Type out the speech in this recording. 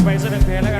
กันไปเสนอเพลงแล้วกัน